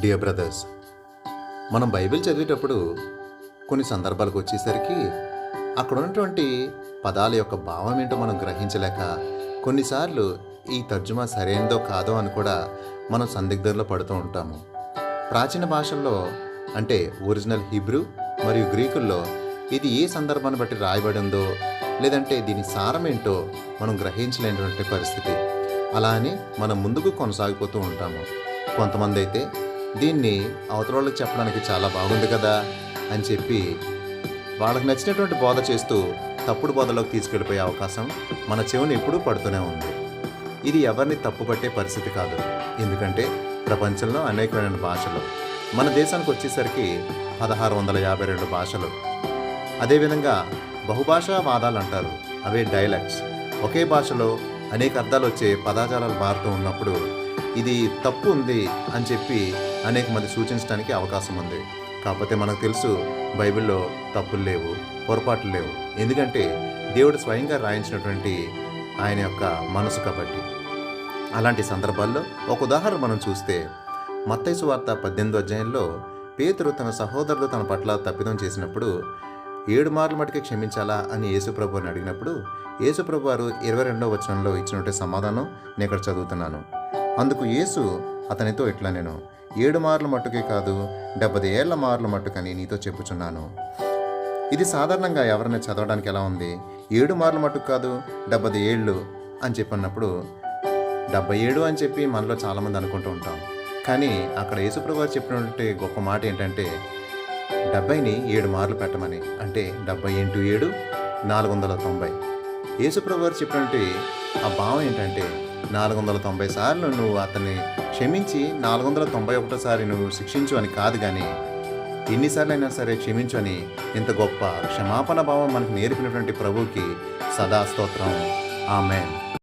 Dear brothers మనం Bible చదివేటప్పుడు కొన్ని సందర్భాలకు వచ్చేసరికి అక్కడ ఉన్నటువంటి పదాల యొక్క భావం ఏంటో మనం గ్రహించలేక కొన్నిసార్లు ఈ తర్జుమా సరైనదో కాదో అని కూడా మనం సందిగ్ధంలో పడుతూ ఉంటాము. ప్రాచీన భాషల్లో అంటే ఒరిజినల్ హిబ్రూ మరియు గ్రీకుల్లో ఇది ఏ సందర్భాన్ని బట్టి రాయబడిందో లేదంటే దీని సారం ఏంటో మనం గ్రహించలేనటువంటి పరిస్థితి. అలా అని మనం ముందుకు కొనసాగిపోతూ ఉంటాము. కొంతమంది అయితే దీన్ని అవతల వాళ్ళకి చెప్పడానికి చాలా బాగుంది కదా అని చెప్పి వాళ్ళకి నచ్చినటువంటి బోధ చేస్తూ తప్పుడు బోధలోకి తీసుకెళ్ళిపోయే అవకాశం మన చెవుని ఎప్పుడూ పడుతూనే ఉంది. ఇది ఎవరిని తప్పుపట్టే పరిస్థితి కాదు. ఎందుకంటే ప్రపంచంలో అనేకమైన భాషలు మన దేశానికి వచ్చేసరికి పదహారు వందల యాభై రెండు భాషలు. అదేవిధంగా బహుభాషా వాదాలు అంటారు. అవే డైలాగ్స్ ఒకే భాషలో అనేక అర్థాలు వచ్చే పదాజాలాలు మారుతూ ఉన్నప్పుడు ఇది తప్పు ఉంది అని చెప్పి అనేక మంది సూచించడానికి అవకాశం ఉంది. కాకపోతే మనకు తెలుసు బైబిల్లో తప్పులు లేవు పొరపాట్లు లేవు. ఎందుకంటే దేవుడు స్వయంగా రాయించినటువంటి ఆయన యొక్క మనసు కాబట్టి. అలాంటి సందర్భాల్లో ఒక ఉదాహరణ మనం చూస్తే మత్తైసు వార్త పద్దెనిమిదో అధ్యాయంలో పేతురు తన సహోదరుడు తన పట్ల తప్పిదం చేసినప్పుడు ఏడు మార్లు మటుకే క్షమించాలా అని యేసుప్రభు అని అడిగినప్పుడు యేసుప్రభు వారు ఇరవై రెండవ వచనంలో ఇచ్చినట్టే సమాధానం నేను ఇక్కడ చదువుతున్నాను. అందుకు యేసు అతనితో ఇట్లా నేను ఏడు మార్లు మట్టుకే కాదు డెబ్బై ఏళ్ళ మార్లు మట్టుకని నీతో చెప్పుచున్నాను. ఇది సాధారణంగా ఎవరైనా చదవడానికి ఎలా ఉంది? ఏడు మార్లు మట్టుకు కాదు డెబ్బై ఏళ్ళు అని చెప్పినప్పుడు డెబ్బై ఏడు అని చెప్పి మనలో చాలామంది అనుకుంటూ ఉంటాం. కానీ అక్కడ యేసుప్రభు గారు చెప్పినటువంటి గొప్ప మాట ఏంటంటే డెబ్బైని ఏడు మార్లు పెట్టమని. అంటే డెబ్బై ఇంటూ ఏడు నాలుగు వందల తొంభై. యేసుప్రభు గారు చెప్పినటువంటి ఆ భావం ఏంటంటే నాలుగు వందల తొంభై సార్లు నువ్వు అతన్ని క్షమించి నాలుగు వందల తొంభై ఒకటోసారి నువ్వు శిక్షించు అని కాదు కానీ ఎన్నిసార్లు అయినా సరే క్షమించు అని ఇంత గొప్ప క్షమాపణ భావం మనకు నేర్పినటువంటి ప్రభువుకి సదా స్తోత్రం. ఆమె